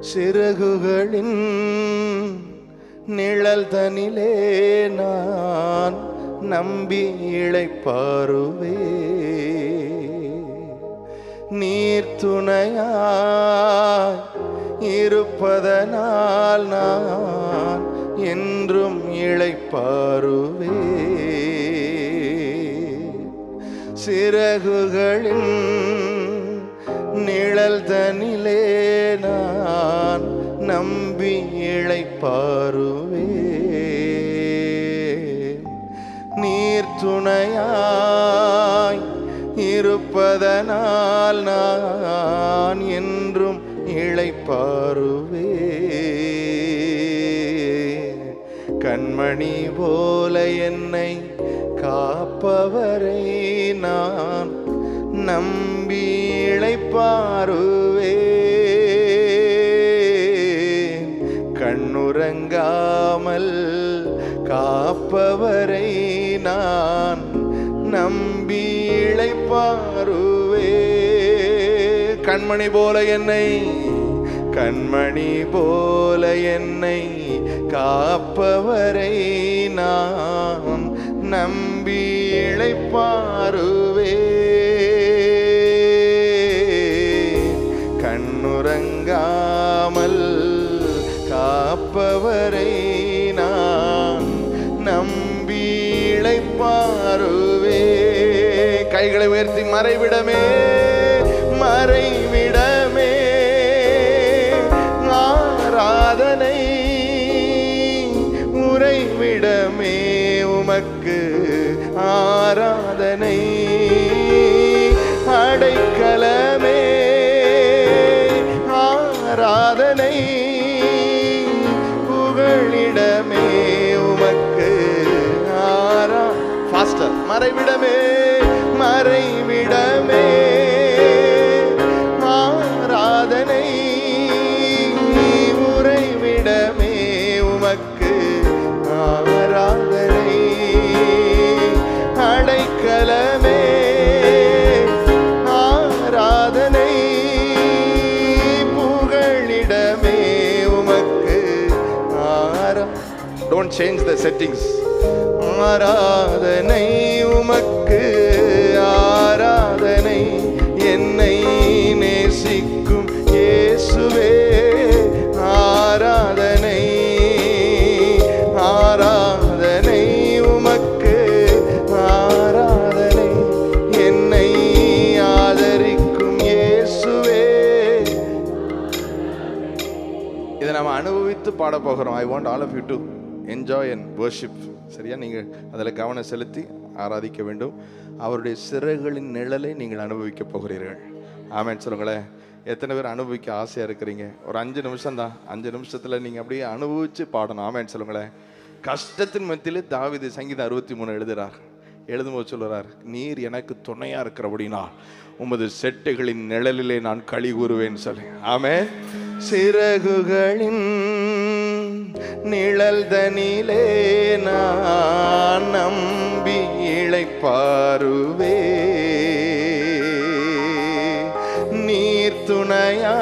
சிறகுகளின் நிழல் தனிலே நான் நம்பி இழைப்பாருவே. நீர் துணையாய் இருப்பதனால் நான் என்றும் இழைப்பாருவே. சிறகுகளின் நிழல் தனி பாருவே. நீர் துணையாய் இருப்பதனால் நான் என்றும் இழைப்பாருவே கண்மணி போல என்னை காப்பவரை நான் நம்பி இழைப்பாருவே உறங்காமல் காப்பவரை நான் நம்பி இழைப்பாருவே. கண்மணி போல என்னை கண்மணி போல என்னை காப்பவரை நான் நம்பி இழைப்பாருவே. கண்ணுறங்காமல் காப்பவரை நான் நம்பி இழைப்பாருவே கைகளை உயர்த்தி மறைவிடமே மறைவிடமே. ஆராதனை உறைவிடமே உமக்கு ஆராதனை. மறைவிடமே மறைவிடமே. ஆராதனை உறைவிடமே உமக்கு ஆராதனை அடைக்கலமே. ஆராதனை புகழிடமே உமக்கு ஆரா டோன்ட் சேஞ்ச் த செட்டிங்ஸ் ஆராதனை உமக்கு ஆராதனை என்னை நேசிக்கும் இயேசுவே. ஆராதனை ஆராதனை உமக்கு ஆராதனை என்னை ஆதரிக்கும் இயேசுவே. இதை நம்ம அனுபவித்து பாட போகிறோம். I want all of you to enjoy and worship சரியா? நீங்கள் அதில் கவனம் செலுத்தி ஆராதிக்க வேண்டும். அவருடைய சிறகுகளின் நிழலை நீங்கள் அனுபவிக்க போகிறீர்கள். ஆமேன்னு சொல்லுங்களேன் எத்தனை பேர் அனுபவிக்க ஆசையாக இருக்கிறீங்க? ஒரு அஞ்சு நிமிஷம் தான் அஞ்சு நிமிஷத்தில் நீங்கள் அப்படியே அனுபவித்து பாடணும். ஆமேன்னு சொல்லுங்களேன் கஷ்டத்தின் மத்தியிலே தாவிது சங்கீதம் அறுபத்தி மூணு எழுதுகிறார் எழுதும்போது சொல்லுறார் நீர் எனக்கு துணையா இருக்கிறபடினா உமது செட்டுகளின் நிழலிலே நான் களி கூறுவேன் சொல்லி. ஆமே சிறகுகளின் நிழல் தனிலே நான் பாருவே. நீர் துணையா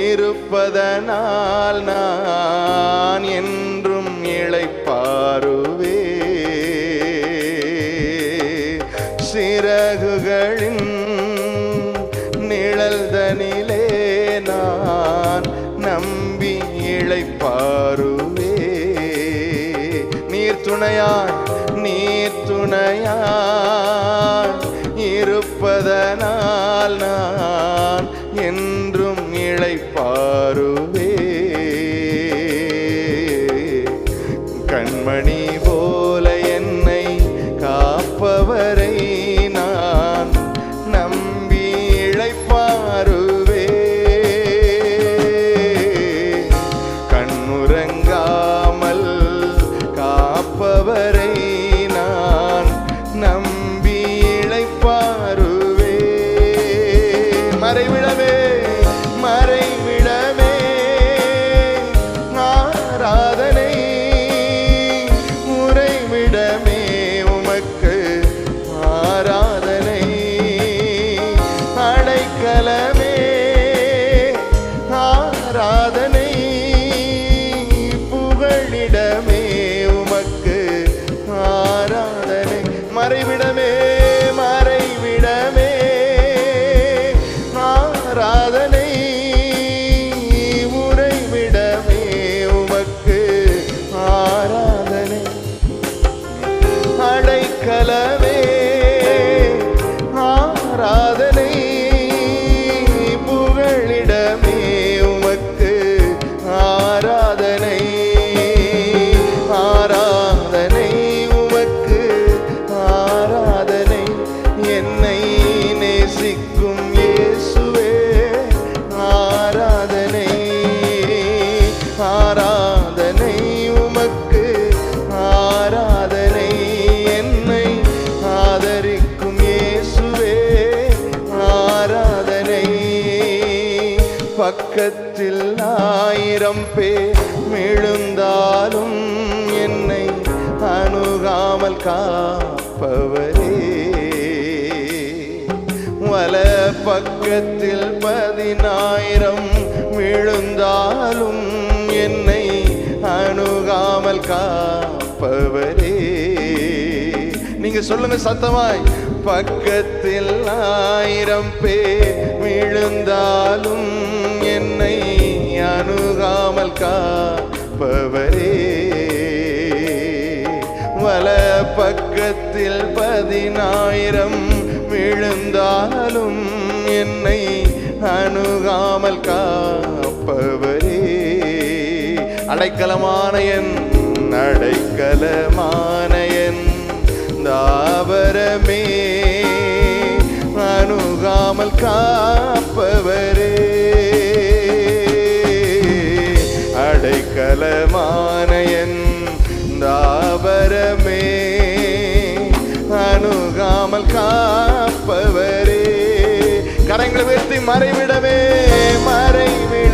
இருப்பதனால் நான் என்றும் இழைப்பாருவே சிறகுகளின் நிழல்தனிலே நான் நம்பி இழைப்பாருவே நீர் துணையாய் நீர் துணையாய் இருப்பதனால் நான் பக்கத்தில் ஆயிரம் பேர் விழுந்தாலும் என்னை அணுகாமல் காப்பவரே. வல பக்கத்தில் பதினாயிரம் விழுந்தாலும் என்னை அணுகாமல் காப்பவரே. நீங்க சொல்லுங்க சத்தமாய். பக்கத்தில் ஆயிரம் பேர் விழுந்தாலும் என்னை அணுகாமல் காப்பவரே. வல பக்கத்தில் பதினாயிரம் விழுந்தாலும் என்னை அணுகாமல் காப்பவரே. அடைக்கலமான என் அடைக்கலமான என் தாவர அணுகாமல் காப்பவரே. அடைக்கலமான என் தாவரமே அணுகாமல் காப்பவரே. கரங்களை உயர்த்தி மறைவிடவே மறைவே.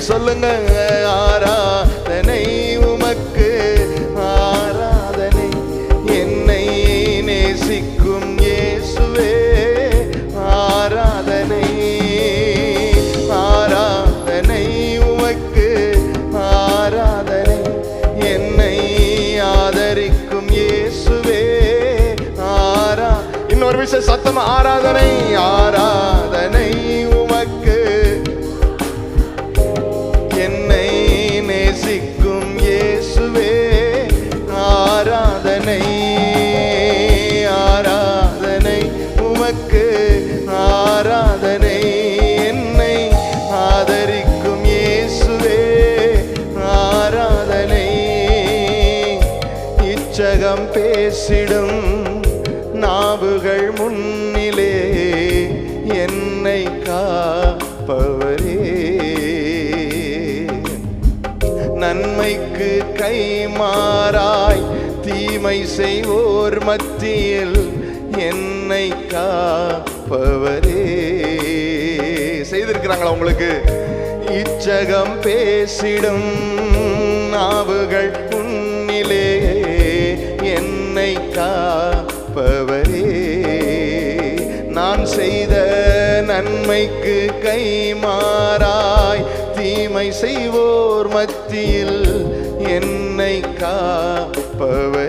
சொல்லுங்க ஆராதனை உமக்கு ஆராதனை என்னை நேசிக்கும் இயேசுவே ஆராதனை ஆராதனை உமக்கு ஆராதனை என்னை ஆதரிக்கும் இயேசுவே ஆரா இன்னொரு விஷயம் சத்தம் ஆராதனை ஆரா இச்சகம் பேசிடும் நாவுகள் முன்னிலே என்னை காப்பவரே. நன்மைக்கு கைமாறாய் தீமை செய்வோர் மத்தியில் என்னை காப்பவரே. செய்திருக்கிறாங்களா உங்களுக்கு? இச்சகம் பேசிடும் நாவுகள் நன்மைக்கு கைமாறாய் தீமை செய்வோர் மத்தியில் என்னை காப்பவர்.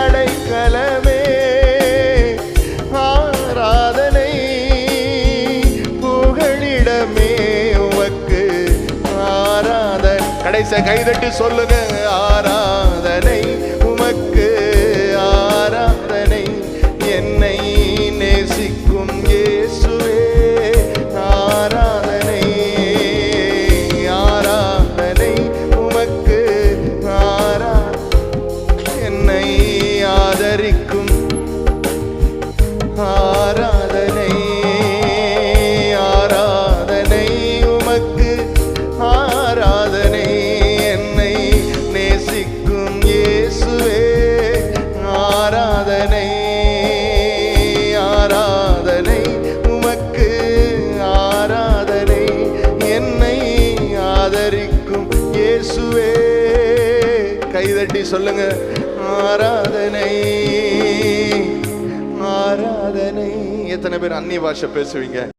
அடைக்கலமே. ஆராதனை புகழிடமே உமக்கு ஆராதனை. கடைசியா கைதட்டி சொல்லுங்க ஆரா கைதட்டி சொல்லுங்க. ஆராதனை ஆராதனை. எத்தனை பேர் அந்நிய பாஷை பேசுவீங்க?